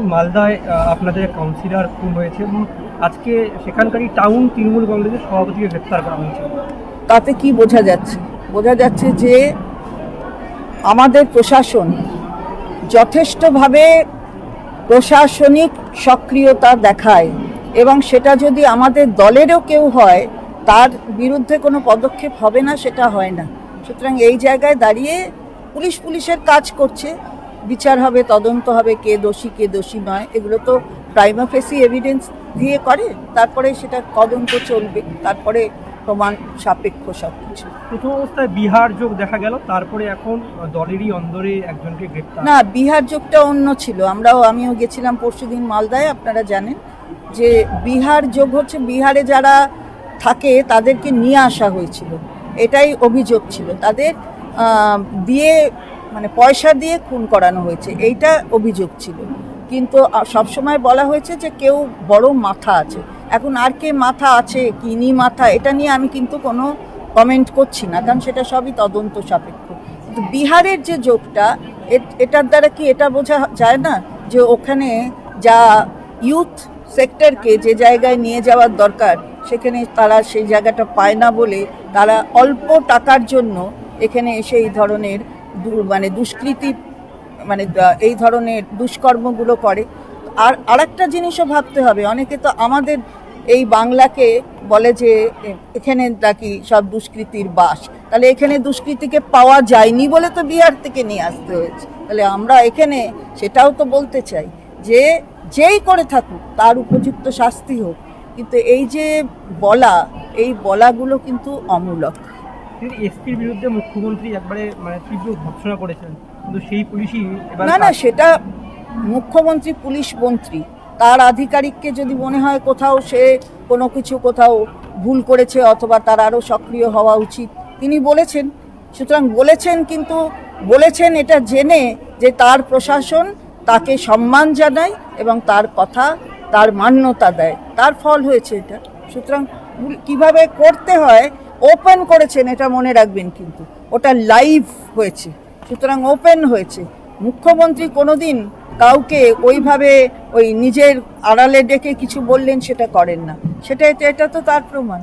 মালদায় আপনাদের কাউন্সিলর খুন হয়েছে এবং আজকে সেখানকারই টাউন তৃণমূল কংগ্রেসের সভাপতিকে গ্রেপ্তার করা হয়েছে। তাতে কি বোঝা যাচ্ছে? বোঝা যাচ্ছে যে আমাদের প্রশাসন যথেষ্টভাবে প্রশাসনিক সক্রিয়তা দেখায় এবং সেটা যদি আমাদের দলেরও কেউ হয়, তার বিরুদ্ধে কোনো পদক্ষেপ হবে না, সেটা হয় না। সুতরাং এই জায়গায় দাঁড়িয়ে পুলিশ পুলিশের কাজ করছে। বিচার হবে তদন্ত হবে কে দোষী কে দোষী নয় এগুলো তো প্রাইমা ফেসি এভিডেন্স দিয়ে করে তারপরে সেটা তদন্ত চলবে তারপরে প্রমাণ সাপেক্ষ সব কিছু প্রথম অবস্থায় বিহার যোগ দেখা গেল তারপরে এখন দলেরই অন্দরে একজনকে গ্রেপ্তার। না বিহার যোগটা অন্য ছিল আমরাও আমিও গেছিলাম পরশুদিন মালদায় আপনারা জানেন যে বিহার যোগ হচ্ছে বিহারে যারা থাকে তাদেরকে নিয়ে আসা হয়েছিল এটাই অভিযোগ ছিল। তাদের দিয়ে মানে পয়সা দিয়ে খুন করানো হয়েছে, এইটা অভিযোগ ছিল। কিন্তু সবসময় বলা হয়েছে যে কেউ বড় মাথা আছে। এখন আর কে মাথা আছে কিনি মাথা, এটা নিয়ে আমি কিন্তু কোনো কমেন্ট করছি না, কারণ সেটা সবই তদন্ত সাপেক্ষ। কিন্তু বিহারের যে যোগটা এটার দ্বারা কি এটা বোঝা যায় না যে ওখানে যা ইউথ সেক্টরকে যে জায়গায় নিয়ে যাওয়ার দরকার, সেখানে তারা সেই জায়গাটা পায় না বলে তারা অল্প টাকার জন্য এখানে এসে এই ধরনের মানে দুষ্কৃতি মানে এই ধরনের দুষ্কর্মগুলো করে। আর আরেকটা জিনিসও ভাবতে হবে, অনেকে তো আমাদের এই বাংলাকে বলে যে এখানে নাকি সব দুষ্কৃতির বাস। তাহলে এখানে দুষ্কৃতিকে পাওয়া যায়নি বলে তো বিহার থেকে নিয়ে আসতে হয়েছে। তাহলে আমরা এখানে সেটাও তো বলতে চাই যে, যেই করে থাকুক, তার উপযুক্ত শাস্তি হোক। কিন্তু এই যে বলা, এই বলাগুলো কিন্তু অমূলক। কিন্তু এসপির বিরুদ্ধে মুখ্যমন্ত্রী একবারে মানে তীব্র ভৎসনা করেছেন। কিন্তু সেই পুলিশই না না সেটা মুখ্যমন্ত্রী পুলিশ মন্ত্রী। তার আধিকারিককে যদি মনে হয় কোথাও সে কোনো কিছু কোথাও ভুল করেছে অথবা তার আরও সক্রিয় হওয়া উচিত তিনি বলেছেন। সুতরাং বলেছেন কিন্তু বলেছেন এটা জেনে যে তার প্রশাসন তাকে সম্মান জানায় এবং তার কথা তার মান্যতা দেয়। তার ফল হয়েছে এটা। সুতরাং কীভাবে করতে হয় ওপেন করেছেন, এটা মনে রাখবেন কিন্তু। ওটা লাইভ হয়েছে। সুতরাং ওপেন হয়েছে। মুখ্যমন্ত্রী কোনো দিন কাউকে ওইভাবে ওই নিজের আড়ালে ডেকে কিছু বললেন সেটা করেন না। সেটা এটা তো তার প্রমাণ।